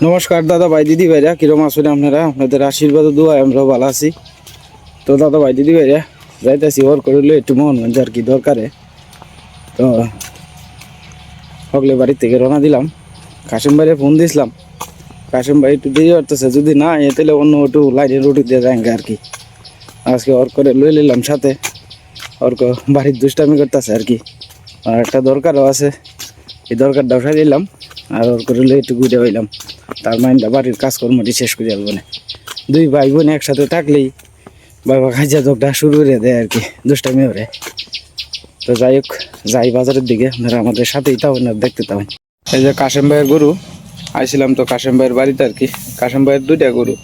নমস্কার দাদা ভাই, দিদি ভাইরা, কিরম আছেন আপনারা? আপনাদের আশীর্বাদ দোয়া আমরাও ভালো আছি। তো দাদা ভাই, দিদি ভাইরা, যাইতেছি, ওর করলে একটু মোহনগঞ্জ আর কি দরকারে? তো হকলে বাড়ি থেকে রওনা দিলাম। কাশিম ভাইরে ফোন দিয়েছিলাম কাশিম ভাই একটু দেরি করতেছে, যদি না এ তাহলে অন্য একটু লাইনের রুটি দিয়ে যায় আর কি। আজকে ওর করে লই নিলাম সাথে। ওর বাড়ির দুষ্টামি করতেছে আর কি। আর একটা দরকারও আছে। এই দরকারটা উঠাই দিলাম। আর ওর করে একটু ঘুরে হইলাম তার মাইন্ডটা বাড়ির কাজকর্মটি শেষ করে যাব না দুই ভাই বোন একসাথে থাকলেই বাবা খাইজা দোকটা শুরু করে দেয় আর কি, দুষ্টামি ওরে তো যাই হোক, যাই বাজারের দিকে আপনারা আমাদের সাথেই তাহলে দেখতে তাহলে এই যে কাশেম ভাইয়ের গরু, আইছিলাম তো কাশেম ভাইয়ের বাড়িতে আর কি। কাশেম ভাইয়ের দুইটা গরু।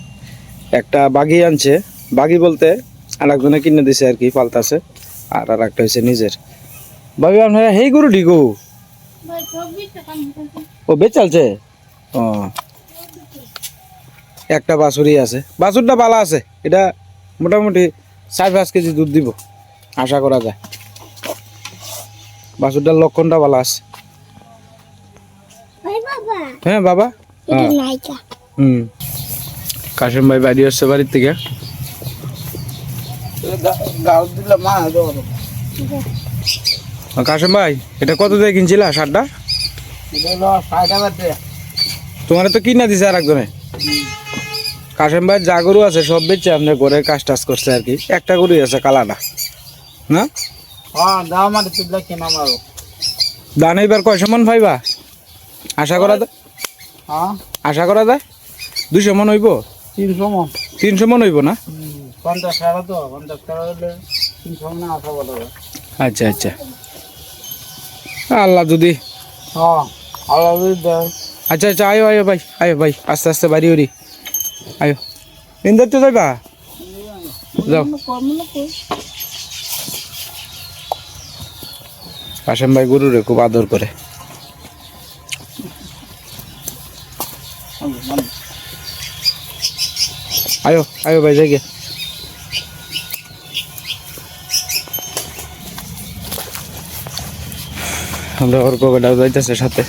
একটা বাঘি আনছে, বাঘি বলতে আর একজনে কিনে দিছে আর কি পাল্টাছে আর আর একটা হচ্ছে নিজের। বাবু আপনারা সেই গরু গো? ও বেচালছে ও। একটা বাছুরি আছে। বাছুরটা ভালো আছে। এটা মোটামুটি চার পাঁচ কেজি দুধ দিব। আশা করা যায়। বাছুরটার লক্ষণটা ভালো আছে। হ্যাঁ বাবা? হ্যাঁ। হুম। কাশিম ভাই বাড়ি আসছে বাড়ির থেকে। ও, কাশিম ভাই এটা কত দিয়ে কিনছিলা শার্টটা? তোমার তো কিনা দিছে আর একজনে কাশিম ভাই যা গরু আছে সব বেচে আপনার ঘরে কাজ টাজ করছে আর কি। একটা গরু আছে কালাটা না? দান এবার কয়শো মন পাইবা? আশা করা যায়? আশা করা যায়? দুশো মন হইব? তিনশো মন তিনশো মন হইব না? পঞ্চাশ টাকা তো বলা আচ্ছা আচ্ছা। আল্লাহ যদি হ্যাঁ আচ্ছা আচ্ছা আয়ো আয়ো ভাই আয়ো ভাই, আস্তে আস্তে বাড়ি ওরি আয়ো। ইন্দার তো যাইবা? যাও। কাশেম ভাই গরুরে খুব আদর করে। আয়ো আয়ো ভাই যাই গে আমরা ওর কোকেটাও যাইতেছে সাথে।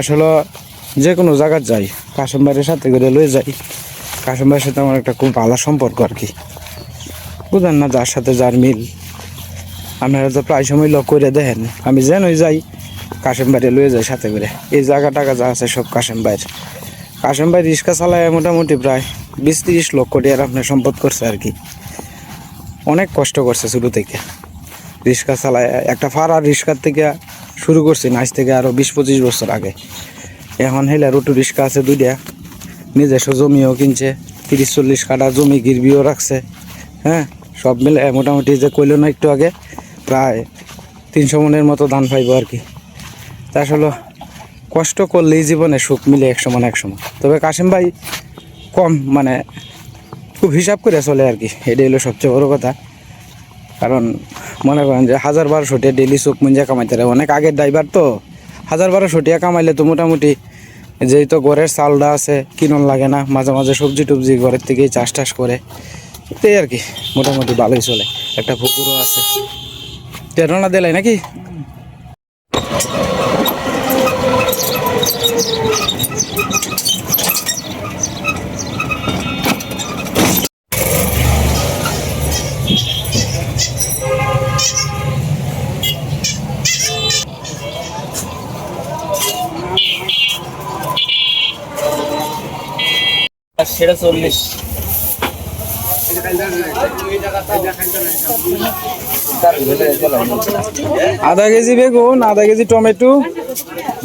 আসলে যে কোনো জায়গার যাই কাশম ভাইয়ের সাথে করে লয়ে যাই। কাশম ভাইয়ের সাথে আমার একটা খুব ভালো সম্পর্ক আর কি। বুঝেন না যার সাথে যার মিল। আপনারা তো প্রায় সময় লক করে দেখেন। আমি যেনই যাই কাশেম লয়ে যাই সাথে করে। এই জায়গা টাকা যা আছে সব কাশেম ভাইয়ের ভাই রিক্সা চালায় মোটামুটি প্রায় বিশ তিরিশ লক্ষ টাকার আপনার সম্পদ করছে আর কি। অনেক কষ্ট করছে শুরু থেকে। রিক্সা চালায়, একটা ফাড়ার রিক্সার থেকে শুরু করছি নাচ থেকে আরও বিশ পঁচিশ বছর আগে। এখন হেলে রুটু রিক্সা আছে দুইটা। নিজস্ব জমিও কিনছে, তিরিশ চল্লিশ কাটা জমি গিরবিও রাখছে হ্যাঁ? সব মিলে মোটামুটি যে কইল না একটু আগে, প্রায় তিনশো মনের মতো ধান পাইব আর কি। তা আসলে কষ্ট করলেই জীবনে সুখ মিলে এক সময় এক সময় তবে কাশিম ভাই কম মানে খুব হিসাব করে চলে আর কি। এটাই হলো সবচেয়ে বড় কথা। কারণ মনে করেন যে হাজার বারোশো টিয়া ডেলি চোখ মুঞ্জা কামাইতে পারে অনেক আগের ড্রাইভার তো। হাজার বারোশো শটিয়া কামাইলে তো মোটামুটি যেই তো ঘরের চালটা আছে, কিনন লাগে না, মাঝে মাঝে সবজি টবজি ঘরের থেকেই চাষ টাস করে। এই আর কি, মোটামুটি ভালোই চলে। একটা পুকুরও আছে। প্রেরণা দিলাই নাকি? সেটা চল্লিশ। আধা কেজি বেগুন আধা কেজি টমেটো।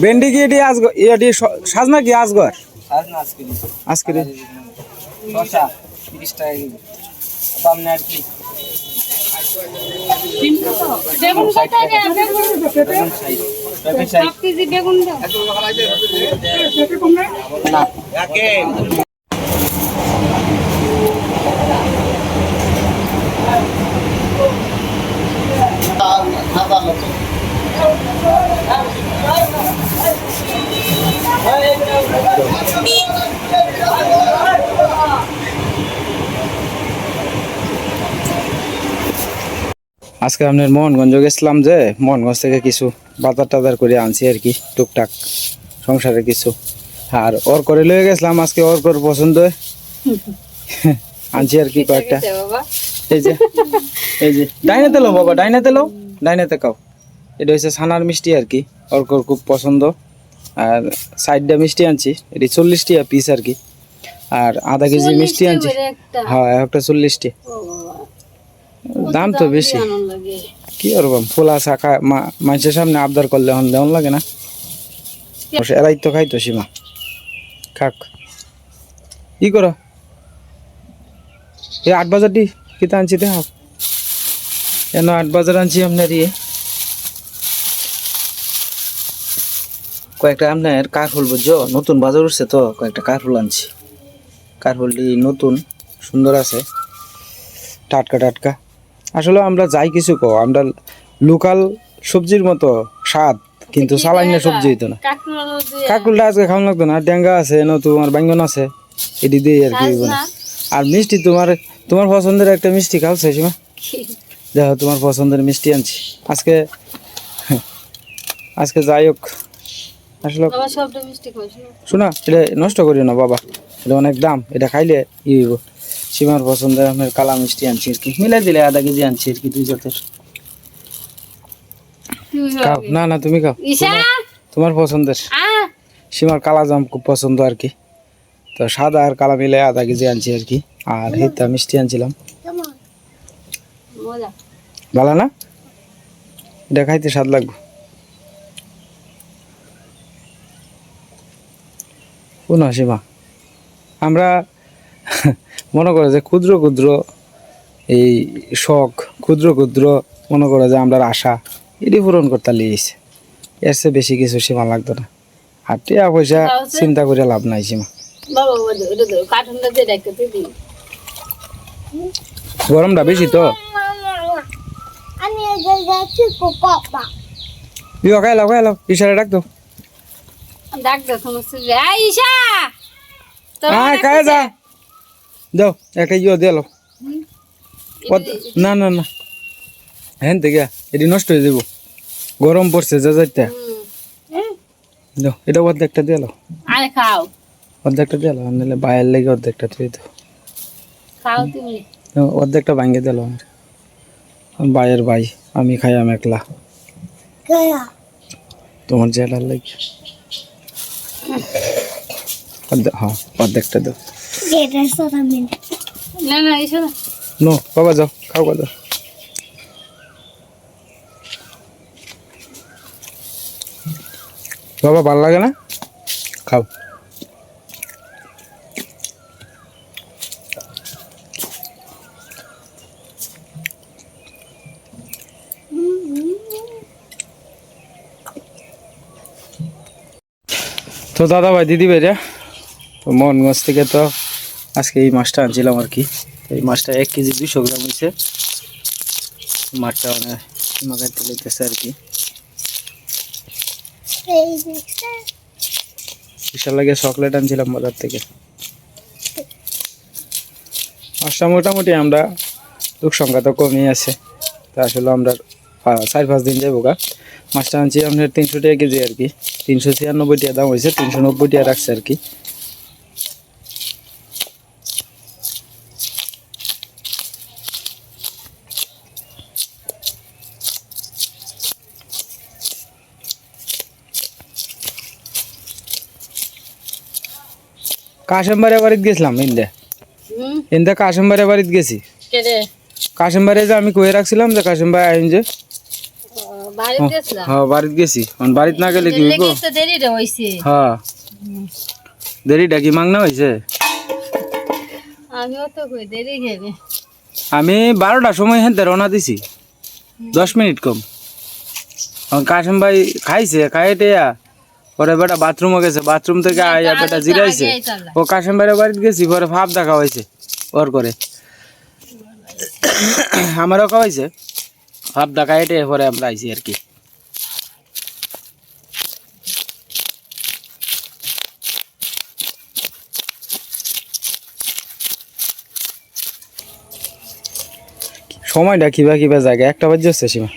ভেন্ডি কি এটি আজ এটি সাজনা কি আজগর আজ না আজকে বেগুন আজকে আপনার মোহনগঞ্জ গেছিলাম যে মোহনগঞ্জ থেকে কিছু বাজার টাজার করে আনছি আর কি টুকটাক সংসারে কিছু। আর ওর করে লয়ে গেছিলাম আজকে ওর করে পছন্দ। আনছি আর কি কয়েকটা। এই যে এই যে ডাইনাতে লো বাবা ডাইনাতে লো ডাইনাতে খাও এটা হচ্ছে ছানার মিষ্টি আর কি। ওর খুব পছন্দ। আর সাইডটা মিষ্টি আনছি। এটি চল্লিশ টাকা পিস আর কি। আর আধা কেজি মিষ্টি আনছি। হ্যাঁ একটা চল্লিশ টাকা দাম তো বেশি। কি করবাম ফুলা শাখা মানুষের সামনে আবদার করলে হন দেওয়ান লাগে না। এরাই তো খাইতো সীমা। খাক। কি করো? এই আট বাজারটি কিতা আনছি দেখ কেন আট বাজার আনছি আপনার ইয়ে। কয়েকটা আপনার কারফুল বুঝছ? নতুন বাজার উঠছে তো কয়েকটা কারফুল আনছি। কারফুলটি নতুন সুন্দর আছে। টাটকা টাটকা। আসলে আমরা যাই কিছু কো আমরা লোকাল সবজির মতো স্বাদ কিন্তু সালাইনা সবজি হইতো না। কাকুলটা আজকে খাওয়ান লাগতো না ডেঙ্গা আছে ন তোমার বাইঙ্গন আছে এটি দিয়ে আর কি আর মিষ্টি তোমার তোমার পছন্দের একটা মিষ্টি খাওয়াছে সীমা দেখো তোমার পছন্দের মিষ্টি আনছি। আজকে আজকে যাই হোক। আসলে শোনা এটা নষ্ট করিও না বাবা। এটা অনেক দাম এটা খাইলে ই হইব। সীমার পছন্দের আমার কালা মিষ্টি আনছি আর কি। মিলাই দিলে আধা কেজি আনছি আর কি দুই জাতের খাও। না না তুমি খাও। তোমার পছন্দের। সীমার কালা জাম খুব পছন্দ আর কি। তো সাদা আর কালা মিলে আধা কেজি আনছি আর কি। আর হিতা মিষ্টি আনছিলাম। ভালো না? এটা খাইতে স্বাদ লাগবে। কোন সীমা আমরা মনে করে যে ক্ষুদ্র ক্ষুদ্র এই শখ ক্ষুদ্র ক্ষুদ্র মনে করে যে আমরা আশা এটি পূরণ করতে লিয়েছে এর চেয়ে বেশি কিছু সীমা লাগতো না। আর টিয়া পয়সা চিন্তা করে লাভ নাই সীমা। গরমটা বেশি তো? ইয়ে খাইলাও খাইলাও ইশারা ডাক দাও ডাক দাও সমস্ত আই ঈশা তোর আয় খায় যা দাও একটা ইয়ে দিলো না না না হ্যাঁ থেকে এটি নষ্ট হয়ে যাব গরম পড়ছে যা যাইতে দাও এটা অর্ধেকটা দিলো আরে খাও অর্ধেকটা দিলো নাহলে বাইরের লেগে অর্ধেকটা তুই দাও খাও তুমি অর্ধেকটা ভাঙে দিল আমার আমার ভাইয়ের ভাই আমি খাই আমি একলা তোমার জেলার লেগে? হ্যাঁ অর্ধেকটা দাও। না না ঈশা না নো বাবা যাও খাও গা যাও। বাবা ভালো লাগে না? খাও। তো দাদা ভাই দিদি ভাইরা তো মোহনগঞ্জ থেকে তো আজকে এই মাছটা আনছিলাম আর কি। এই মাছটা এক কেজি দুশো গ্রাম হয়েছে। মাছটা অনেক মাখাইতে লেগেছে আর কি। বিশাল লাগে চকলেট আনছিলাম বাজার থেকে। মাছটা মোটামুটি আমরা লোক সংখ্যা তো কমই আছে। তা আসলে আমরা চার পাঁচ দিন যাব গা। মাছটা আনছি আপনার তিনশো টাকা কেজি আর কি। তিনশো ছিয়ানব্বই টাকা দাম হয়েছে তিনশো নব্বই টাকা রাখছে আর কি। কাশেমবারে বাড়িতে গেছিলাম ইন্দে। ইন্দে কাশেমবারে বাড়িতে গেছি। কাশেমবারে যে আমি কয়ে রাখছিলাম যে কাশেমবাই আইন যে। হ্যাঁ বাড়িতে গেছি। এখন বাড়িতে না গেলে কি হইব? দেরি রে হইছে। হ্যাঁ। দেরি ডাকি মাংনা হয়েছে আমিও তো কই দেরি খেয়ে আমি বারোটার সময় হেনতে রওনা দিছি। দশ মিনিট কম। কাশেম ভাই খাইছে খাই টেয়া পরে বেটা বাথরুমে গেছে বাথরুম থেকে আয়া বেটা জিরাইছে। ও কাশেম ভাইয়ের বাড়িতে গেছি পরে ভাব দেখা হয়েছে ওর করে। আমারও খাওয়াইছে। ভাব দেখা এটে পরে আমরা আইছি আর কি। সময়টা কিবা কিবা জায়গা একটা বাজে হচ্ছে সীমা।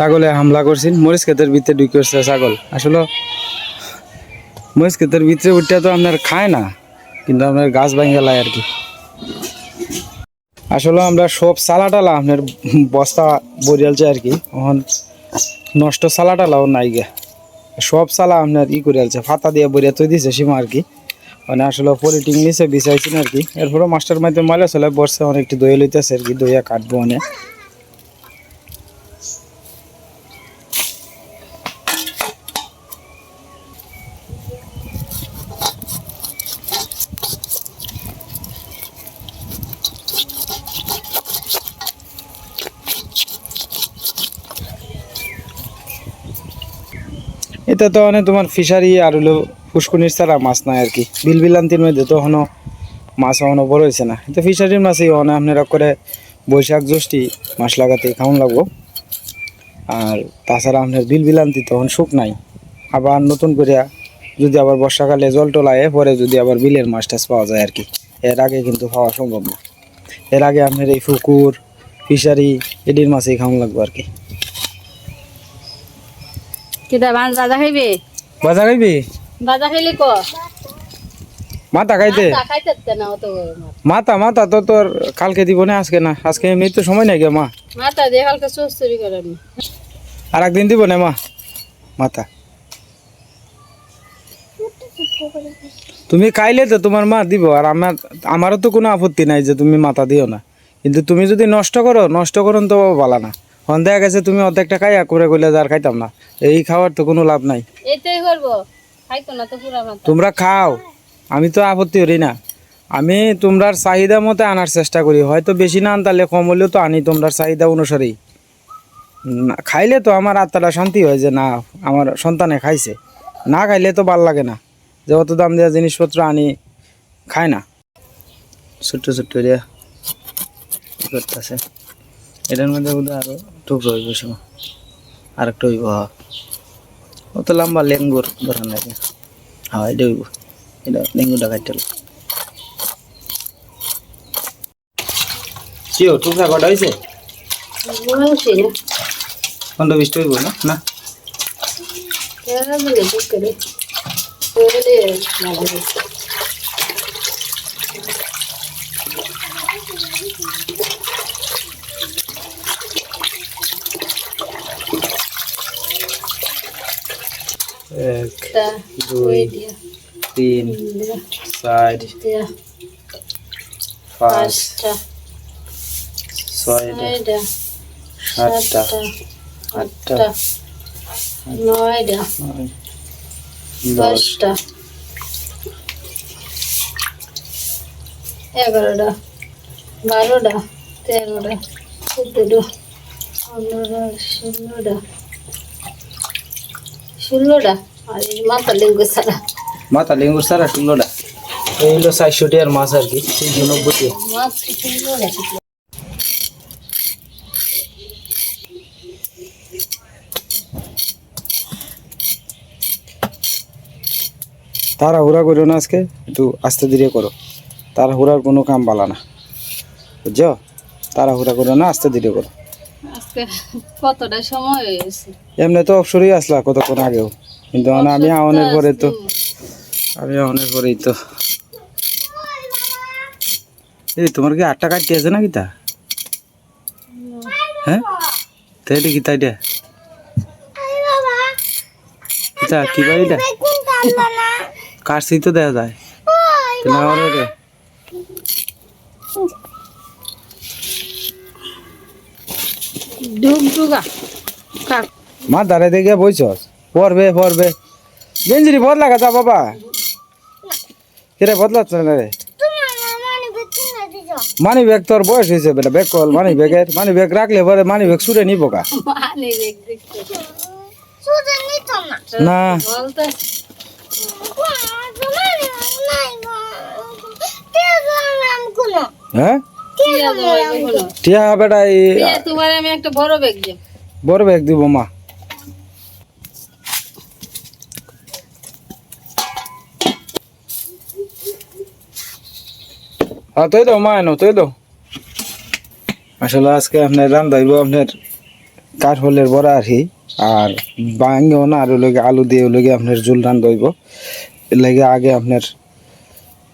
ছাগলে হামলা করছেন মরিচ ক্ষেতের ভিতরে ঢুকে ছাগল। আসলে মরিচ ক্ষেতের ভিতরে উঠতে তো আপনার খায় না, কিন্তু আপনার গাছ ভাঙে লায় আর কি। আসলে আমরা সব সালা টালা আপনার বস্তা বরিয়ালছে আর কি, এখন নষ্ট সালা টালাও নাই গে। সব সালা আপনার ই করে আলছে, ফাতা দিয়ে বরিয়া তৈ দিছে সীমা আর কি। মানে আসলে পলিটিং নিচে বিছাইছেন আর কি। এরপরে মাস্টার মাইতে ময়লা চলে বসছে অনেক একটু দইয়া লইতেছে আর কি, দইয়া কাটবো অনেক এটা তো মানে তোমার ফিশারি আর হলো পুষ্কুনির ছাড়া মাছ নাই আর কি। বিল বিলান্তির মধ্যে তো এখনও মাছ এখনও বড় হয়েছে না। এটা ফিশারির মাছই অনেক আপনারা করে বৈশাখ জ্যৈষ্ঠী মাছ লাগাতে খাওয়ান লাগবো। আর তাছাড়া আপনার বিল বিলান্তি তখন সুখ নাই। আবার নতুন করে যদি আবার বর্ষাকালে জল টলায়, পরে যদি আবার বিলের মাছ টাছ পাওয়া যায় আর কি। এর আগে কিন্তু পাওয়া সম্ভব না। এর আগে আপনার এই পুকুর ফিশারি এডির মাছই খাওয়ান লাগবো আর কি। কিটা বান বাজা খাইবে? বাজা খাইবি? বাজা খাইলে ক? মাথা খাইতে। মাথা মাথা তো তোর কালকে দিব না আজকে না। আজকে এমনি তো সময় নাই মা। মাথা দিয়ে কালকে চুরি আর একদিন দিব না মা। মাথা তুমি খাইলে তো তোমার মা দিব আর আমার আমারও তো কোনো আপত্তি নাই যে তুমি মাথা দিও না। কিন্তু তুমি যদি নষ্ট করো নষ্ট করুন তো ভালো না। হন দেখা গেছে তুমি অর্ধেকটা খাইয়া করে কইলে আর খাইতাম না। এই খাওয়ার তো কোনো লাভ নাই। এইটাই করব। খাইতো না তো পুরা মাথা তোমরা খাও। আমি তো আপত্তি করি না। আমি তোমরার চাহিদা মতো আনার চেষ্টা করি। হয়তো বেশি না আনতালে কম হলেও তো আনি তোমরার চাহিদা অনুসারেই না, খাইলে তো আমার আত্মাটা শান্তি হয় যে না আমার সন্তানে খাইছে। না খাইলে তো ভালো লাগে না। যে অত দাম দেওয়া জিনিসপত্র আনি খায় না। ছোট্ট ছোট্ট করতেছে এটার মধ্যে বোধহয় আরও টুকরো হইব আর একটা হইব হ্যাঁ। অত লম্বা লেঙ্গুর ধরেন নাকি হ্যাঁ এটা হইব। এটা লেঙ্গুটা কাটতে হবে। কি ও, টুকরা কটা হয়েছে পনেরো বিশটা হইব না? না? এরা বলে ঠিক করে ওরে ভালো হয়েছে এক তা দুই তিন চার পাঁচটা। ছয়টা সাতটা আটটা নয়টা। দশটা। এগারোটা। বারোটা। তেরোটা। চোদ্দোটা। পনেরোটা। ষোলোটা। ষোলোটা। মাথা লেঙ্গুর সারা ষোলোটা এই হলো চারশোটি আর মাছ আর কি তিনশো তাড়াহুড়া করো না আজকে একটু আস্তে ধীরে করো। তাড়াহুড়ার কোনো কাম বালা না। বুঝছ? তাড়াহুড়া করো না আস্তে ধীরে করো। কতটা সময় হয়ে গেছে? এমনি তো অবসরই আসলা কতক্ষণ আগেও। কিন্তু মানে আমি আওয়ানের পরে তো। আমি আওয়ানের পরেই তো। এই তোমার কি আটটা কাটতে আছে নাকি তা? হ্যাঁ? তাই এটা কি তাই এটা কিতা কি বা এটা কাটছি তো দেখা যায়? তাহলে আমার ডুগা কাক? মা দাঁড়ে দেখে বইছস? পড়বে পড়বে। গেঞ্জিরি বদলা গা যা বাবা। কিরে বদলাচ্ছ না রে? মানি ব্যাগ তোর বয়স হয়েছে বেটা ব্যাগ কল মানি ব্যাগের মানি ব্যাগ রাখলে পরে মানি ব্যাগ ছুটে নিবো কা না। হ্যাঁ? টিয়া বেটা তোমার আমি একটা বড় ব্যাগ দেব। বড় ব্যাগ দিব মা। হ্যাঁ তুই দাও, মা এনো, তুই দাও। আসলে আজকে আপনার রান্ধাইব আপনার কাঠহলের বড়া আর কি, আর বাঙেও না, আর ওই আলু দিয়ে ওই লগে আপনার রান রান্ধাইব এর লাগে আগে আপনার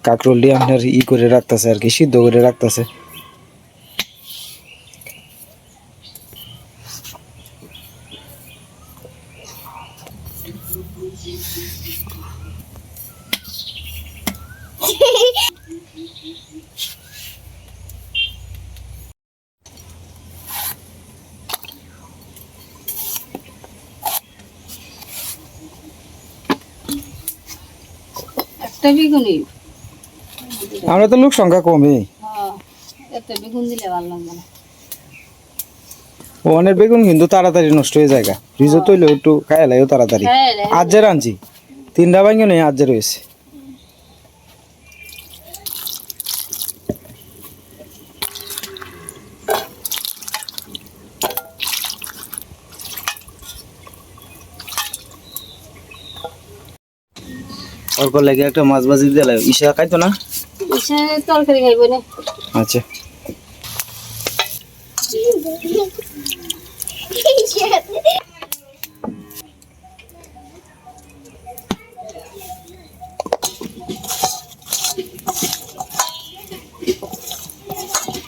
কাঁকরোল দিয়ে আপনার ই করে রাখতেছে আর কি, সিদ্ধ করে রাখতেছে একটা বেগুনি আমরা তো লোক সংখ্যা কমই। হ্যাঁ বেগুন কিন্তু তাড়াতাড়ি নষ্ট হয়ে যায় রিজো তৈলে একটু লাগেও তাড়াতাড়ি। আজ যে রাঁধছি তিনটা ভাঙ্গে নেই আজ যে রয়েছে অল্প লাগে একটা মাছ ভাজি দিলে ইসা খাইতো না? তরকারি খাইব না। আচ্ছা।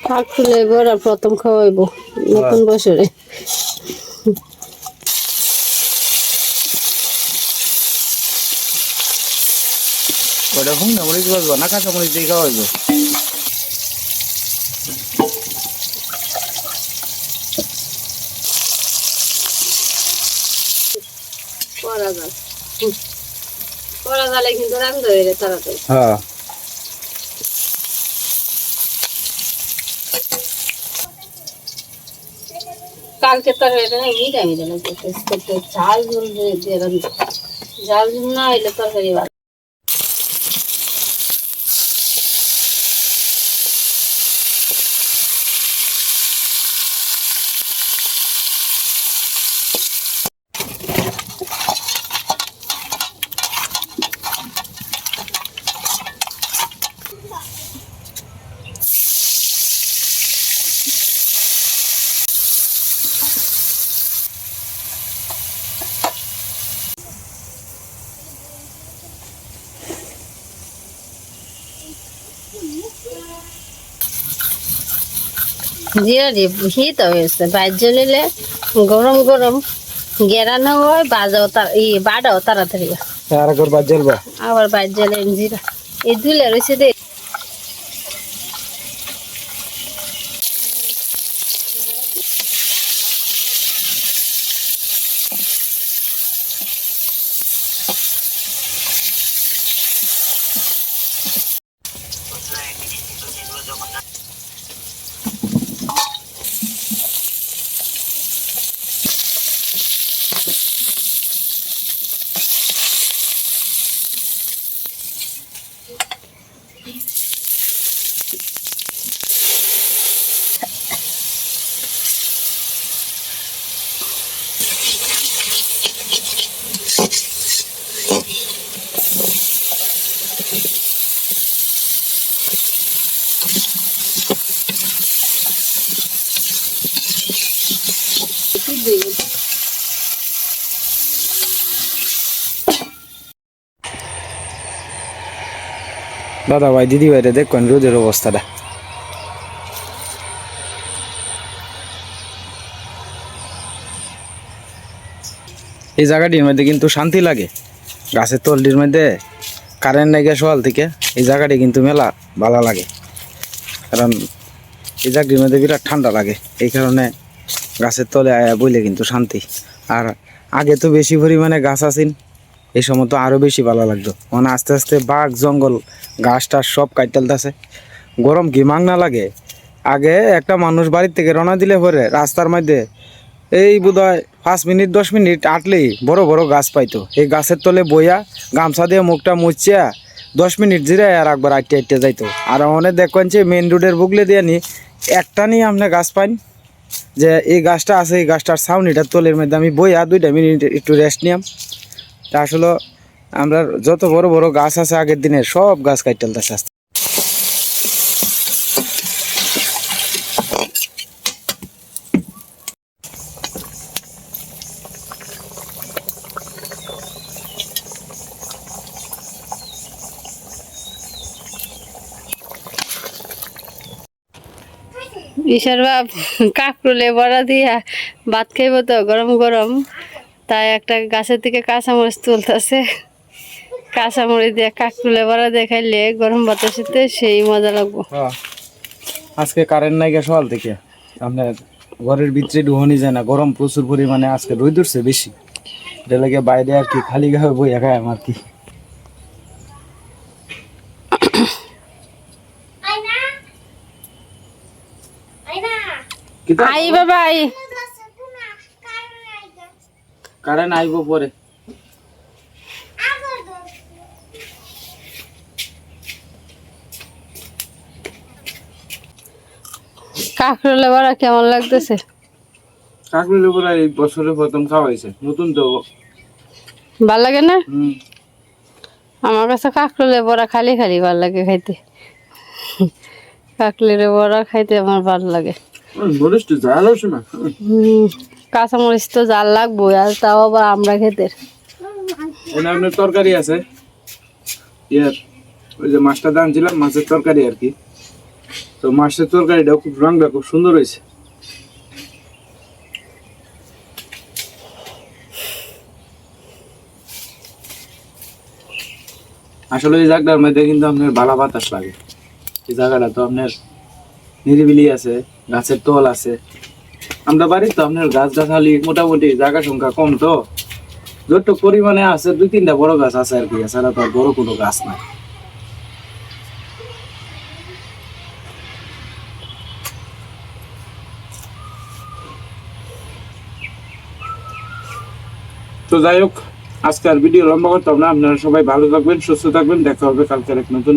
শাক ফুলে বড়া প্রথম খাওয়াইব নতুন বছরে। ওটা হুম না মরিচ বাজবো না কাঁচা মরিচ দিয়ে খাওয়া হইব? হয়ে হ্যাঁ। কালকে লাগছে একটু ঝাল দিয়ে দিয়ে ঝুল না হইলে তরকারি দিয়ে হিত হয়েছে বাইরে নিলে গরম গরম গেরানো হয় বাজাও তার ই বাড়াও তাড়াতাড়ি আবার বাইরে জ্বালেন জিরা এই দুলে রয়েছে দে দাদা ভাই, দিদি ভাইরে দেখবেন রোদের অবস্থাটা। এই জায়গাটির মধ্যে কিন্তু শান্তি লাগে। গাছের তলটির মধ্যে কারেন্ট নাই সকাল থেকে, এই জায়গাটি কিন্তু মেলা ভালো লাগে। কারণ এই জায়গাটির মধ্যে বিরাট ঠান্ডা লাগে, এই কারণে গাছের তলে আয়া বইলে কিন্তু শান্তি। আর আগে তো বেশি পরিমাণে গাছ আছেন, এই সময় তো আরও বেশি ভালো লাগতো। মানে আস্তে আস্তে বাঘ, জঙ্গল গাছ টাছ সব কাটতেলতেছে গরম কি মাং না লাগে? আগে একটা মানুষ বাড়ির থেকে রওনা দিলে পরে রাস্তার মধ্যে এই বোধহয় পাঁচ মিনিট, দশ মিনিট আটলেই বড় বড় গাছ পাইতো। এই গাছের তলে বইয়া, গামছা দিয়ে মুখটা মুচিয়া দশ মিনিট জিরায় আর একবার আটটে আটটে যাইতো। আর অনেক দেখবেন যে মেন রোডের বুগলে দিয়ে নি, একটা নিয়ে আপনি গাছ পাইন যে এই গাছটা আছে, এই গাছটার ছাউনিটার তোলের মধ্যে আমি বইয়া দুইটা মিনিট একটু রেস্ট নিলাম তা আসলে আমরা যত বড় বড় গাছ আছে আগের দিনের সব গাছ কাটতে আস্তে। ঈশার বাপ, কাকরুলে বড়া দিয়া ভাত খাইব তো, গরম গরম। তাই একটা গাছের থেকে কাঁচামরিচ তুলতেছে। কাঁচামরিচ দিয়ে কাকরুলে বড়া দিয়ে খাইলে গরম সাথে সেই মজা লাগবো। আজকে কারেন্ট নাই গে সকাল থেকে। আপনার ঘরের ভিতরে ঢুহনি যায় না, গরম প্রচুর পরিমাণে, আজকে রোদ উঠছে বেশি। এটা লাগে বাইরে আর কি খালি গায়ে বই একা আমার কি কি তা? আই বাবা আই। কারেন্ট আইব পরে। কাকরুলে বড়া কেমন লাগতেছে? উপরে এই বছরের প্রথম খাওয়াইছে নতুন তো। ভালো লাগে না? আমার কাছে কাকরুলে বড়া খালি খালি ভালো লাগে খাইতে। কাকলের বড়া খাইতে আমার ভালো লাগে। বলিস তো জাল আছে না। হুম, কাঁচামরিচ তো জাল লাগবো আর তাও আবার আমরা খেতে আপনার তরকারি আছে? ইয়ার ওই যে মাছটা দাম ছিলাম মাছের তরকারি আর কি। তো মাছের তরকারিটা খুব খুব সুন্দর হয়েছে। আসলে এই জায়গাটার মধ্যে কিন্তু আপনার বালা বাতাস লাগে। এই জায়গাটা তো আপনার নিরিবিলি আছে। গাছের তল আছে। আমরা বাড়ি তো আপনার গাছ গাছালি মোটামুটি জায়গা সংখ্যা কম তো। যত পরিমাণে আছে, দুই তিনটা বড় গাছ আছে আর কি, এছাড়া তো বড় কোনো গাছ নাই। তো যাই হোক, আজকে আর ভিডিও লম্বা করতাম না, আপনারা সবাই ভালো থাকবেন, সুস্থ থাকবেন, দেখা হবে কালকের এক নতুন